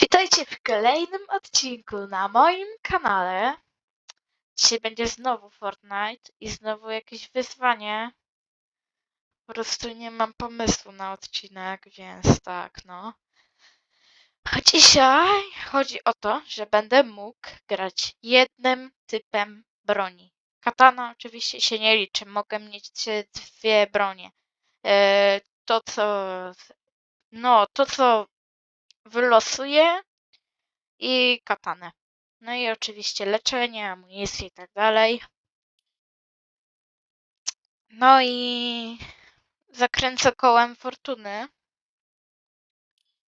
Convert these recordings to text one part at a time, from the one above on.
Witajcie w kolejnym odcinku na moim kanale. Dzisiaj będzie znowu Fortnite i znowu jakieś wyzwanie. Po prostu nie mam pomysłu na odcinek, więc tak, no. A dzisiaj chodzi o to, że będę mógł grać jednym typem broni. Katana oczywiście się nie liczy, mogę mieć dwie bronie. E, to co. No, to co wylosuję i katanę. No i oczywiście leczenie, amunicję i tak dalej. No i zakręcę kołem fortuny.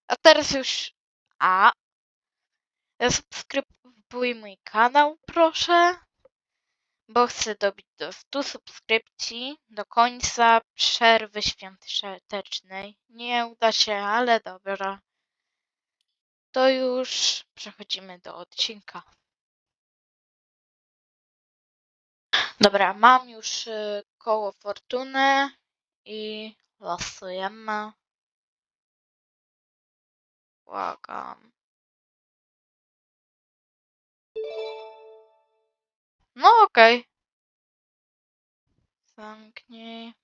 A teraz już. A. Subskrybuj mój kanał, proszę. Bo chcę dobić do 100 subskrypcji do końca przerwy świątecznej. Nie uda się, ale dobra. To już przechodzimy do odcinka. Dobra, mam już y, koło fortuny i losujemy. Błagam. No okej. Zamknij.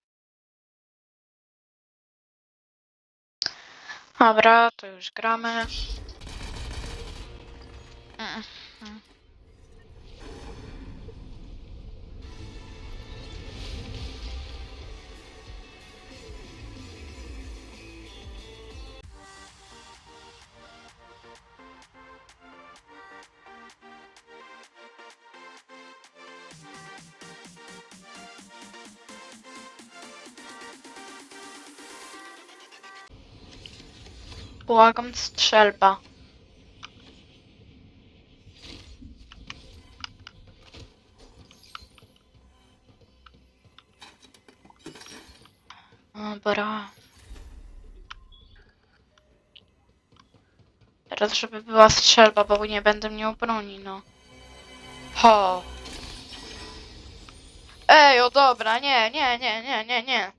Dobra, to już gramy. Mm, mm. Błagam, strzelba. Dobra. Teraz, żeby była strzelba, bo nie będę miał broni, no. Ho. Ej, o dobra, nie, nie, nie, nie, nie, nie.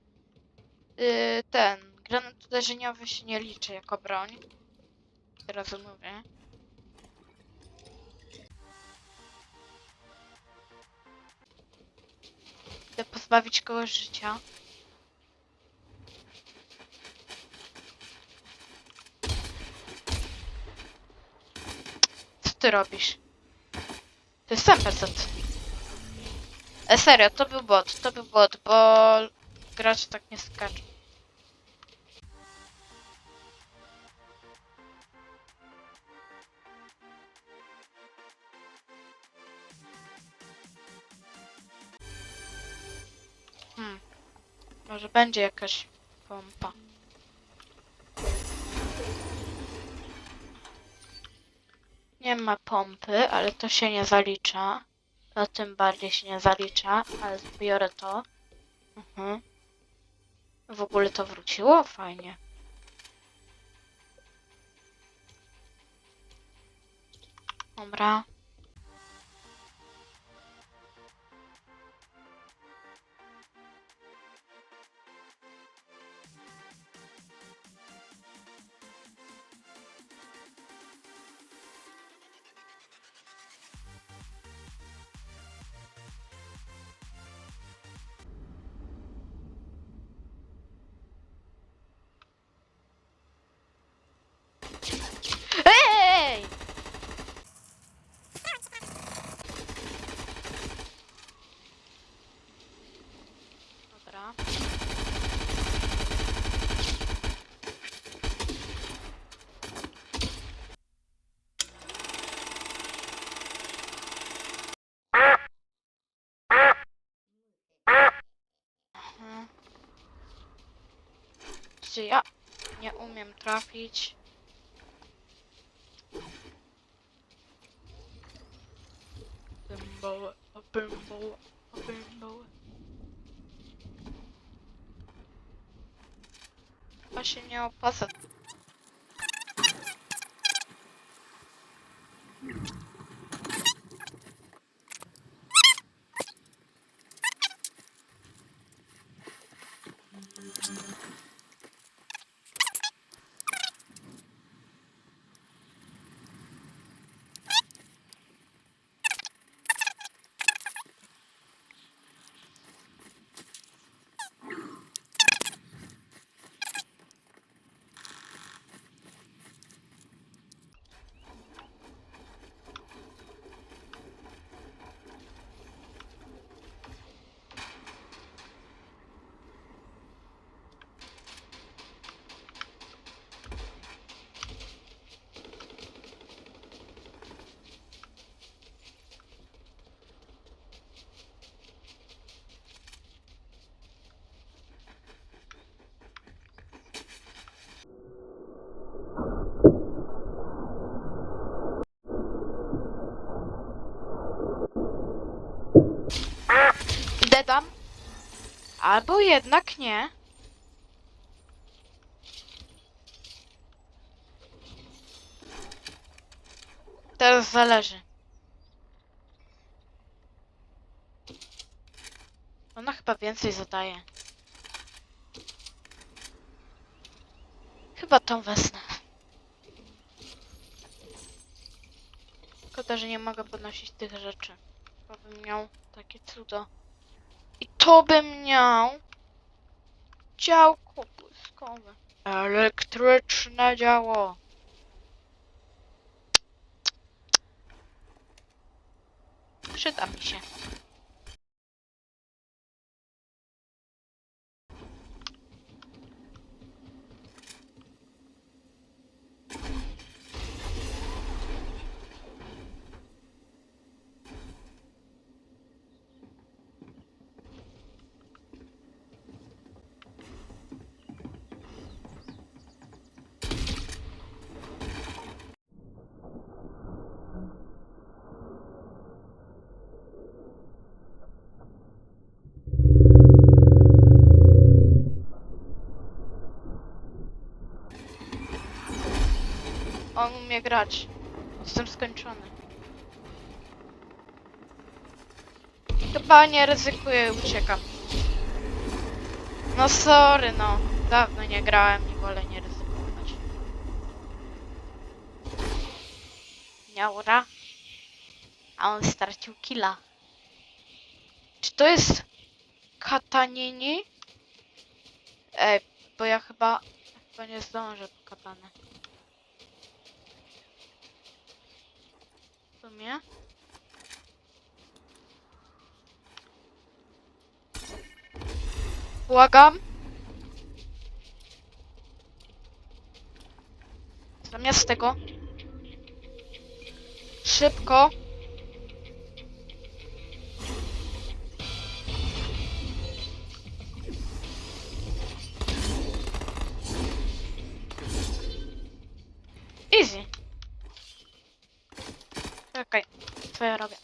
Yy, ten, granat uderzeniowy się nie liczy jako broń. Teraz mówię. Chcę pozbawić kogoś życia. Ty robisz? To jest NPC. E, serio, to był bot, to był bot, bo gracz tak nie skacze. Hmm. Może będzie jakaś pompa. Nie ma pompy, ale to się nie zalicza. To tym bardziej się nie zalicza, ale zbiorę to. Mhm. W ogóle to wróciło? Fajnie. Dobra. Dobra. Mhm. Czy ja nie umiem trafić? Bimbo, bimbo, bimbo. Chyba się nie opłaca. Albo jednak nie. Teraz zależy. Ona chyba więcej zadaje. Chyba tą wezmę. Szkoda, że nie mogę podnosić tych rzeczy. Bo bym miał takie cudo. To bym miał działko błyskowe. Elektryczne działo. Przyda mi się. Grać. Jestem skończony. Chyba nie ryzykuję uciekam. No sorry, no. Dawno nie grałem i wolę nie ryzykować. Miaura. A on stracił killa. Czy to jest katanini? Ej, bo ja chyba, chyba nie zdążę po katanę. W sumie. Błagam. Zamiast tego. Szybko. Co ja robię?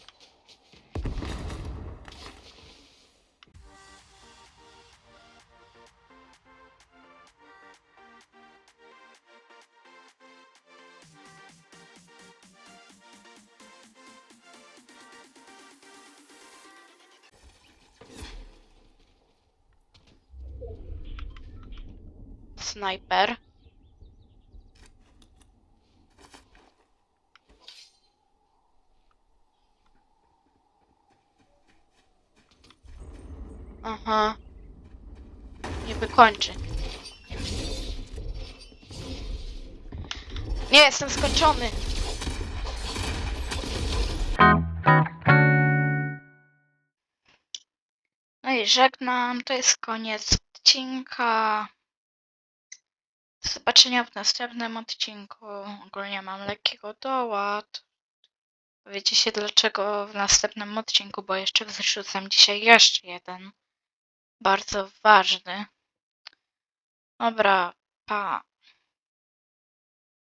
Snajper. Aha. Nie wykończy. Nie, jestem skończony. No i żegnam, to jest koniec odcinka. Do zobaczenia w następnym odcinku. Ogólnie mam lekkiego doład. Dowiecie się dlaczego w następnym odcinku, bo jeszcze wrzucam dzisiaj jeszcze jeden. Bardzo ważny. Dobra, pa.